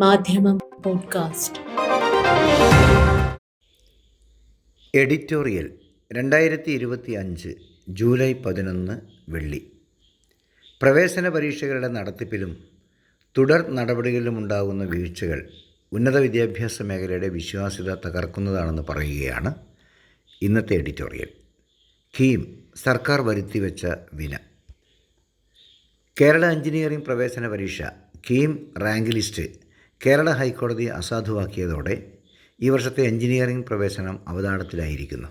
മാധ്യമം podcast. Editorial രണ്ടായിരത്തി ഇരുപത്തി അഞ്ച് ജൂലൈ പതിനൊന്ന് വെള്ളി. പ്രവേശന പരീക്ഷകളുടെ നടത്തിപ്പിലും തുടർ നടപടികളിലുമുണ്ടാകുന്ന വീഴ്ചകൾ ഉന്നത വിദ്യാഭ്യാസ മേഖലയുടെ വിശ്വാസ്യത തകർക്കുന്നതാണെന്ന് പറയുകയാണ് ഇന്നത്തെ എഡിറ്റോറിയൽ. കീം സർക്കാർ വരുത്തിവെച്ച വിന. കേരള എഞ്ചിനീയറിംഗ് പ്രവേശന പരീക്ഷ കീം റാങ്ക് ലിസ്റ്റ് കേരള ഹൈക്കോടതി അസാധുവാക്കിയതോടെ ഈ വർഷത്തെ എഞ്ചിനീയറിംഗ് പ്രവേശനം അവതാളത്തിലായിരിക്കുന്നു.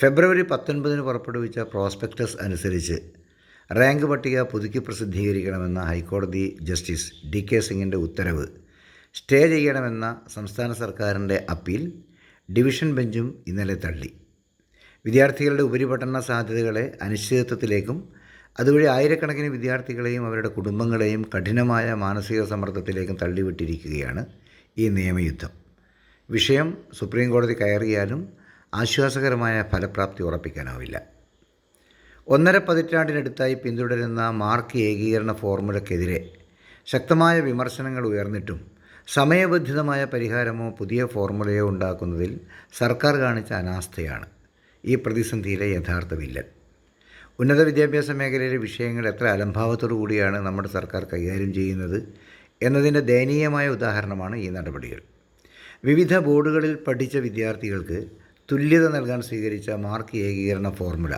ഫെബ്രുവരി പത്തൊൻപതിന് പുറപ്പെടുവിച്ച പ്രോസ്പെക്ടസ് അനുസരിച്ച് റാങ്ക് പട്ടിക പുതുക്കി പ്രസിദ്ധീകരിക്കണമെന്ന ഹൈക്കോടതി ജസ്റ്റിസ് ഡി കെ സിംഗിന്റെ ഉത്തരവ് സ്റ്റേ ചെയ്യണമെന്ന സംസ്ഥാന സർക്കാരിന്റെ അപ്പീൽ ഡിവിഷൻ ബെഞ്ചും ഇന്നലെ തള്ളി. വിദ്യാർത്ഥികളുടെ ഉപരിപഠന സാധ്യതകളെ അനിശ്ചിതത്വത്തിലേക്കും അതുവഴി ആയിരക്കണക്കിന് വിദ്യാർത്ഥികളെയും അവരുടെ കുടുംബങ്ങളെയും കഠിനമായ മാനസിക സമ്മർദ്ദത്തിലേക്കും തള്ളിവിട്ടിരിക്കുകയാണ് ഈ നിയമയുദ്ധം. വിഷയം സുപ്രീം കോടതി കയറിയാലും ആശ്വാസകരമായ ഫലപ്രാപ്തി ഉറപ്പിക്കാനാവില്ല. ഒന്നര പതിറ്റാണ്ടിനടുത്തായി പിന്തുടരുന്ന മാർക്ക് ഏകീകരണ ഫോർമുലക്കെതിരെ ശക്തമായ വിമർശനങ്ങൾ ഉയർന്നിട്ടും സമയബന്ധിതമായ പരിഹാരമോ പുതിയ ഫോർമുലയോ ഉണ്ടാക്കുന്നതിൽ സർക്കാർ കാണിച്ച അനാസ്ഥയാണ്. ഈ പ്രതിസന്ധിയിലെ യഥാർത്ഥ വില്ലൻ. ഉന്നത വിദ്യാഭ്യാസ മേഖലയിലെ വിഷയങ്ങൾ എത്ര അലംഭാവത്തോടു കൂടിയാണ് നമ്മുടെ സർക്കാർ കൈകാര്യം ചെയ്യുന്നത് എന്നതിന്റെ ദയനീയമായ ഉദാഹരണമാണ് ഈ നടപടികൾ. വിവിധ ബോർഡുകളിൽ പഠിച്ച വിദ്യാർത്ഥികൾക്ക് തുല്യത നൽകാൻ സ്വീകരിച്ച മാർക്ക് ഏകീകരണ ഫോർമുല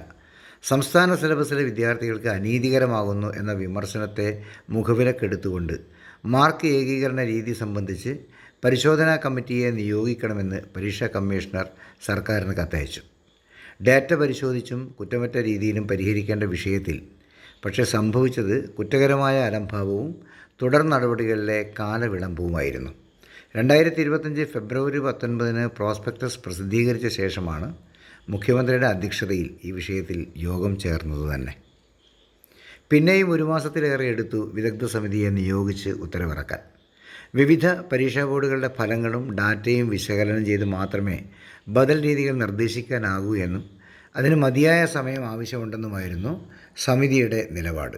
സംസ്ഥാന സിലബസിലെ വിദ്യാർത്ഥികൾക്ക് അനീതികരമാകുന്നു എന്ന വിമർശനത്തെ മുഖവിലക്കെടുത്തുകൊണ്ട് മാർക്ക് ഏകീകരണ രീതി സംബന്ധിച്ച് പരിശോധനാ കമ്മിറ്റിയെ നിയോഗിക്കണമെന്ന് പരീക്ഷാ കമ്മീഷണർ സർക്കാരിന് കത്തയച്ചു. ഡാറ്റ പരിശോധിച്ചും കുറ്റമറ്റ രീതിയിലും പരിഹരിക്കേണ്ട വിഷയത്തിൽ പക്ഷേ സംഭവിച്ചത് കുറ്റകരമായ അലംഭാവവും തുടർ നടപടികളിലെ കാലവിളംബവുമായിരുന്നു. രണ്ടായിരത്തി ഇരുപത്തഞ്ച് ഫെബ്രുവരി പത്തൊൻപതിന് പ്രോസ്പെക്ടസ് പ്രസിദ്ധീകരിച്ച ശേഷമാണ് മുഖ്യമന്ത്രിയുടെ അധ്യക്ഷതയിൽ ഈ വിഷയത്തിൽ യോഗം ചേർന്നത് തന്നെ. പിന്നെയും ഒരു മാസത്തിലേറെ എടുത്തു വിദഗ്ധ സമിതിയെ നിയോഗിച്ച് ഉത്തരവിറക്കാൻ. വിവിധ പരീക്ഷാ ബോർഡുകളുടെ ഫലങ്ങളും ഡാറ്റയും വിശകലനം ചെയ്ത് മാത്രമേ ബദൽ രീതികൾ നിർദ്ദേശിക്കാനാകൂ എന്നും അതിന് മതിയായ സമയം ആവശ്യമുണ്ടെന്നുമായിരുന്നു സമിതിയുടെ നിലപാട്.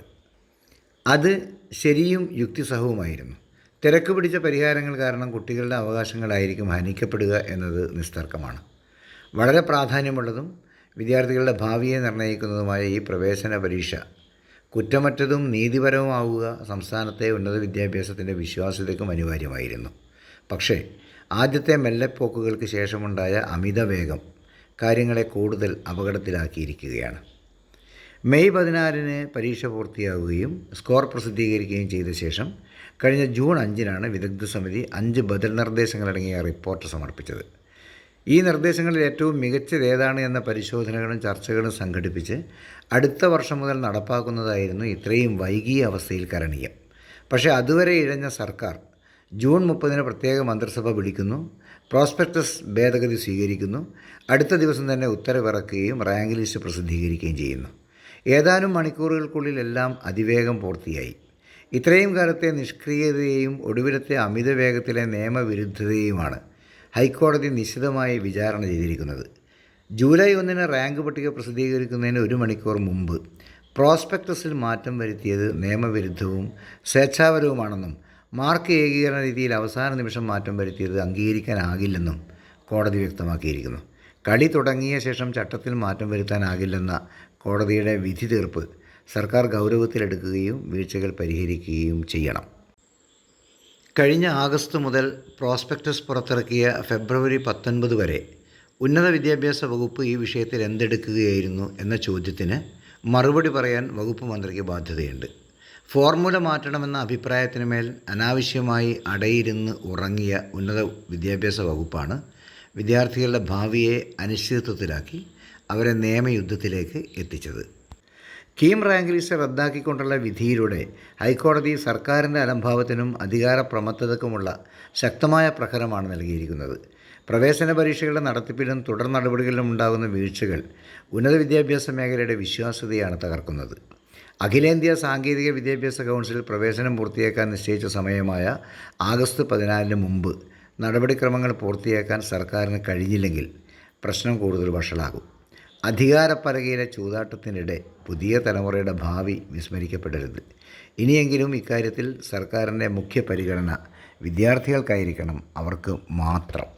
അത് ശരിയും യുക്തിസഹവുമായിരുന്നു. തിരക്ക് പിടിച്ച പരിഹാരങ്ങൾ കാരണം കുട്ടികളുടെ അവകാശങ്ങളായിരിക്കും ഹനിക്കപ്പെടുക എന്നത് നിസ്തർക്കമാണ്. വളരെ പ്രാധാന്യമുള്ളതും വിദ്യാർത്ഥികളുടെ ഭാവിയെ നിർണയിക്കുന്നതുമായ ഈ പ്രവേശന പരീക്ഷ കുറ്റമറ്റതും നീതിപരവുമാവുക സംസ്ഥാനത്തെ ഉന്നത വിദ്യാഭ്യാസത്തിന്റെ വിശ്വാസ്യതയ്ക്കും അനിവാര്യമായിരുന്നു. പക്ഷേ ആദ്യത്തെ മെല്ലെപ്പോക്കുകൾക്ക് ശേഷമുണ്ടായ അമിതവേഗം കാര്യങ്ങളെ കൂടുതൽ അപകടത്തിലാക്കിയിരിക്കുകയാണ്. മെയ് പതിനാലിന് പരീക്ഷ പൂർത്തിയാവുകയും സ്കോർ പ്രസിദ്ധീകരിക്കുകയും ചെയ്ത ശേഷം കഴിഞ്ഞ ജൂൺ അഞ്ചിനാണ് വിദഗ്ധ സമിതി അഞ്ച് ബദൽ നിർദ്ദേശങ്ങളടങ്ങിയ റിപ്പോർട്ട് സമർപ്പിച്ചത്. ഈ നിർദ്ദേശങ്ങളിൽ ഏറ്റവും മികച്ചത് ഏതാണ് എന്ന പരിശോധനകളും ചർച്ചകളും സംഘടിപ്പിച്ച് അടുത്ത വർഷം മുതൽ നടപ്പാക്കുന്നതായിരുന്നു ഇത്രയും വൈകിയ അവസ്ഥയിൽ കരണീയം. പക്ഷേ അതുവരെ ഇഴഞ്ഞ സർക്കാർ ജൂൺ മുപ്പതിന് പ്രത്യേക മന്ത്രിസഭ വിളിക്കുന്നു. പ്രോസ്പെക്ടസ് ഭേദഗതി സ്വീകരിക്കുന്നു. അടുത്ത ദിവസം തന്നെ ഉത്തരവിറക്കുകയും റാങ്ക് ലിസ്റ്റ് പ്രസിദ്ധീകരിക്കുകയും ചെയ്യുന്നു. ഏതാനും മണിക്കൂറുകൾക്കുള്ളിലെല്ലാം അതിവേഗം പൂർത്തിയായി. ഇത്രയും കാലത്തെ നിഷ്ക്രിയതയെയും ഒടുവിലത്തെ അമിത വേഗത്തിലെ നിയമവിരുദ്ധതയുമാണ് ഹൈക്കോടതി നിശിതമായി വിചാരണ ചെയ്തിരിക്കുന്നത്. ജൂലൈ ഒന്നിന് റാങ്ക് പട്ടിക പ്രസിദ്ധീകരിക്കുന്നതിന് ഒരു മണിക്കൂർ മുമ്പ് പ്രോസ്പെക്ടസിൽ മാറ്റം വരുത്തിയത് നിയമവിരുദ്ധവും സ്വേച്ഛാപരവുമാണെന്നും മാർക്ക് ഏകീകരണ രീതിയിൽ അവസാന നിമിഷം മാറ്റം വരുത്തിയത് അംഗീകരിക്കാനാകില്ലെന്നും കോടതി വ്യക്തമാക്കിയിരിക്കുന്നു. കളി തുടങ്ങിയ ശേഷം ചട്ടത്തിൽ മാറ്റം വരുത്താനാകില്ലെന്ന കോടതിയുടെ വിധി തീർപ്പ് സർക്കാർ ഗൗരവത്തിലെടുക്കുകയും വീഴ്ചകൾ പരിഹരിക്കുകയും ചെയ്യണം. കഴിഞ്ഞ ആഗസ്റ്റ് മുതൽ പ്രോസ്പെക്ടസ് പുറത്തിറക്കിയ ഫെബ്രുവരി പത്തൊൻപത് വരെ ഉന്നത വിദ്യാഭ്യാസ വകുപ്പ് ഈ വിഷയത്തിൽ എന്തെടുക്കുകയായിരുന്നു എന്ന ചോദ്യത്തിന് മറുപടി പറയാൻ വകുപ്പ് മന്ത്രിക്ക് ബാധ്യതയുണ്ട്. ഫോർമുല മാറ്റണമെന്ന അഭിപ്രായത്തിന് മേൽ അനാവശ്യമായി അടയിരുന്ന് ഉറങ്ങിയ ഉന്നത വിദ്യാഭ്യാസ വകുപ്പാണ് വിദ്യാർത്ഥികളുടെ ഭാവിയെ അനിശ്ചിതത്വത്തിലാക്കി അവരെ നിയമയുദ്ധത്തിലേക്ക് എത്തിച്ചത്. കീം റാങ്ക് ലിസ്റ്റ് റദ്ദാക്കിക്കൊണ്ടുള്ള വിധിയിലൂടെ ഹൈക്കോടതി സർക്കാരിന്റെ അലംഭാവത്തിനും അധികാര പ്രമത്തതക്കുമുള്ള ശക്തമായ പ്രഹരമാണ് നൽകിയിരിക്കുന്നത്. പ്രവേശന പരീക്ഷകളുടെ നടത്തിപ്പിലും തുടർ നടപടികളിലും ഉണ്ടാകുന്ന വീഴ്ചകൾ ഉന്നത വിദ്യാഭ്യാസ മേഖലയുടെ വിശ്വാസ്യതയാണ് തകർക്കുന്നത്. അഖിലേന്ത്യാ സാങ്കേതിക വിദ്യാഭ്യാസ കൗൺസിലിൽ പ്രവേശനം പൂർത്തിയാക്കാൻ നിശ്ചയിച്ച സമയമായ ആഗസ്റ്റ് പതിനാലിന് മുമ്പ് നടപടിക്രമങ്ങൾ പൂർത്തിയാക്കാൻ സർക്കാരിന് കഴിഞ്ഞില്ലെങ്കിൽ പ്രശ്നം കൂടുതൽ വഷളാകും. അധികാരപ്പലകയിലെ ചൂതാട്ടത്തിനിടെ പുതിയ തലമുറയുടെ ഭാവി വിസ്മരിക്കപ്പെടരുത്. ഇനിയെങ്കിലും ഇക്കാര്യത്തിൽ സർക്കാരിന്റെ മുഖ്യ പരിഗണന വിദ്യാർത്ഥികൾക്കായിരിക്കണം അവർക്ക് മാത്രം.